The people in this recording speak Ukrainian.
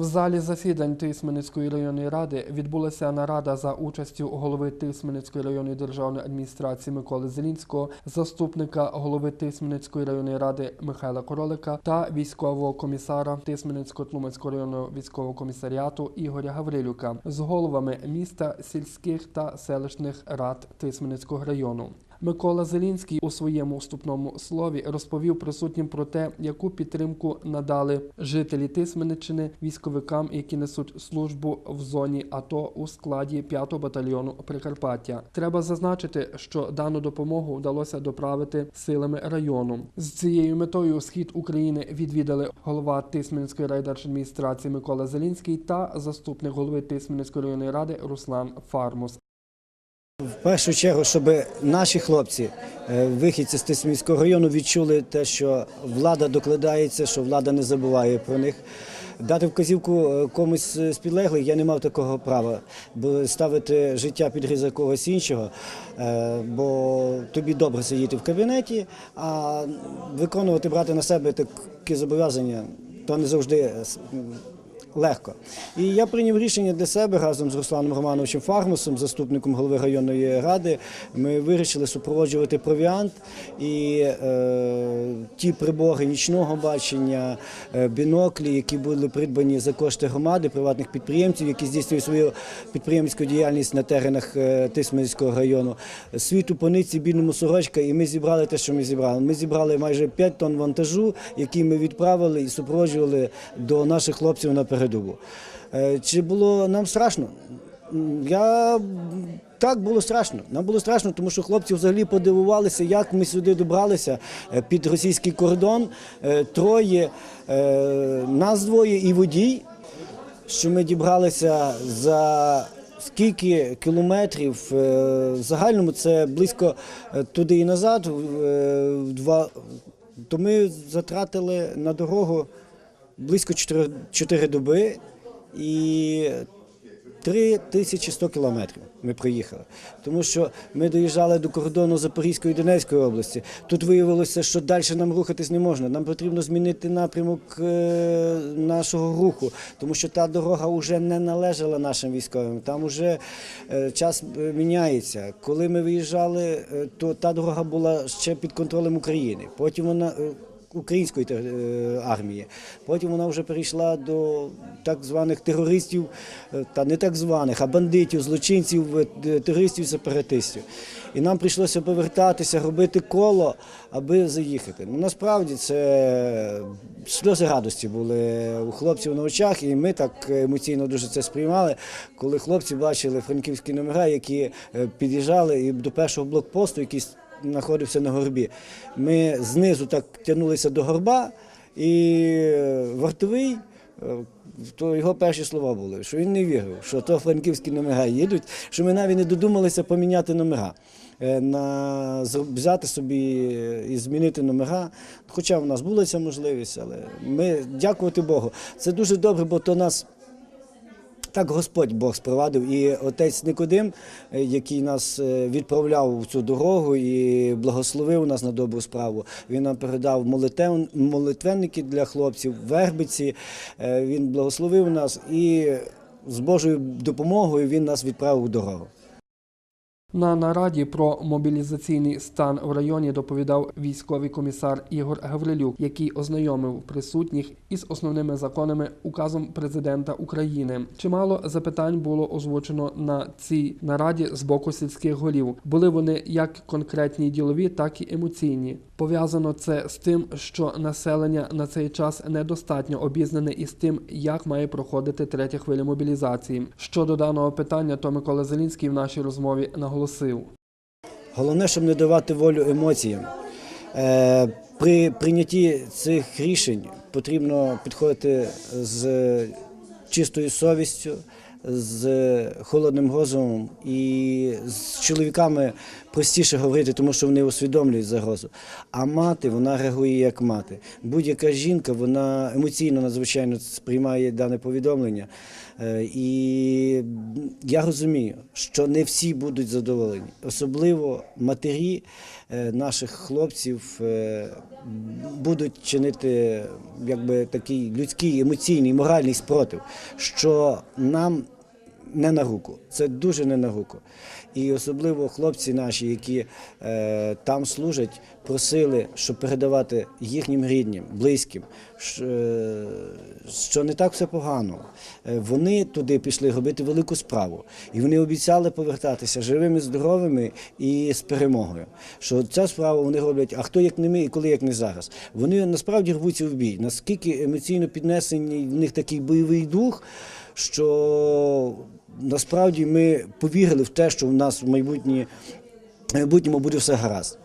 В залі засідань Тисменецької районної ради відбулася нарада за участю голови Тисменецької районної державної адміністрації Миколи Зелінського, заступника голови Тисменецької районної ради Михайла Королика та військового комісара Тисменецько-Тлумацького районного військового комісаріату Ігоря Гаврилюка з головами міста, сільських та селищних рад Тисменецького району. Микола Зелінський у своєму вступному слові розповів присутнім про те, яку підтримку надали жителі Тисмениччини військовикам, які несуть службу в зоні АТО у складі 5-го батальйону Прикарпаття. Треба зазначити, що дану допомогу вдалося доправити силами району. З цією метою схід України відвідали голова Тисменської райдержадміністрації Микола Зелінський та заступник голови Тисменської районної ради Руслан Фармус. В першу чергу, щоб наші хлопці, е, вихідці з Тисмінського району, відчули те, що влада докладається, що влада не забуває про них. Дати вказівку е, комусь з підлеглих я не мав такого права, бо ставити життя під гриза когось іншого, е, бо тобі добре сидіти в кабінеті, а виконувати брати на себе такі зобов'язання, то не завжди легко. І я прийняв рішення для себе разом з Русланом Романовичем Фармусом, заступником голови районної ради. Ми вирішили супроводжувати провіант і е, ті прибори нічного бачення, е, біноклі, які були придбані за кошти громади, приватних підприємців, які здійснюють свою підприємську діяльність на теренах е, Тисменського району. Світу пониці, бідному сорочка, і ми зібрали те, що ми зібрали. Ми зібрали майже 5 тонн вантажу, який ми відправили і супроводжували до наших хлопців на передову. Е, Чи було нам страшно? Я так було страшно. Нам було страшно, тому що хлопці взагалі подивувалися, як ми сюди добралися е, під російський кордон. Е, Троє нас двоє і водій. Що ми дібралися за скільки кілометрів в загальному це близько туди і назад. Два то ми затратили на дорогу близько 4, 4 доби і 3100 кілометрів ми проїхали. Тому що ми доїжджали до кордону Запорізької і Донецької області. Тут виявилося, що далі нам рухатись не можна. Нам потрібно змінити напрямок е, нашого руху, тому що та дорога вже не належала нашим військовим. Там вже е, час е, міняється. Коли ми виїжджали, то та дорога була ще під контролем України. Потім вона. Української е, армії. Потім вона вже перейшла до так званих терористів, е, та не так званих, а бандитів, злочинців, е, терористів, сепаратистів. І нам прийшлося повертатися, робити коло, аби заїхати. Ну насправді це сльози радості були у хлопців на очах, і ми так емоційно дуже це сприймали, коли хлопці бачили франківські номера, які під'їжджали і до першого блокпосту, який знаходився на горбі. Ми знизу так тягнулися до горба, і е, вартовий, е, то його перші слова були, що він не вірив, що то франківські номера їдуть, що ми навіть не додумалися поміняти номера. е, На взяти собі і змінити номера. Хоча в нас була ця можливість, але ми дякувати Богу. Це дуже добре, бо то нас так Господь Бог спровадив, і отець Никодим, е, який нас е, відправляв в цю дорогу і благословив нас на добру справу. Він нам передав молитвенники для хлопців, вербиці. Е, Він благословив нас і з Божою допомогою він нас відправив в дорогу. На нараді про мобілізаційний стан в районі доповідав військовий комісар Ігор Гаврилюк, який ознайомив присутніх із основними законами указом президента України. Чимало запитань було озвучено на цій нараді з боку сільських голів. Були вони як конкретні ділові, так і емоційні. Пов'язано це з тим, що населення на цей час недостатньо обізнане із тим, як має проходити третя хвиля мобілізації. Щодо даного питання, то Микола Зелінський в нашій розмові наголосив. Головне, щоб не давати волю емоціям. Е, При прийнятті цих рішень потрібно підходити з чистою совістю, з холодним розумом і з чоловіками простіше говорити, тому що вони усвідомлюють загрозу. А мати вона реагує як мати. Будь-яка жінка вона емоційно надзвичайно сприймає дане повідомлення. Е, І я розумію, що не всі будуть задоволені, особливо матері, е, наших хлопців е, будуть чинити якби такий людський, емоційний, моральний спротив, що нам не на руку. Це дуже не на руку. І особливо хлопці наші, які е, там служать, просили, щоб передавати їхнім рідним, близьким, що, е, що не так все погано. Е, вони туди пішли робити велику справу. І вони обіцяли повертатися живими, здоровими і з перемогою. Що ця справа вони роблять, а хто як не ми і коли як не зараз. Вони насправді рвуться в бій. Наскільки емоційно піднесений в них такий бойовий дух, що насправді ми повірили в те, що в нас в майбутнє- майбутньому буде все гаразд.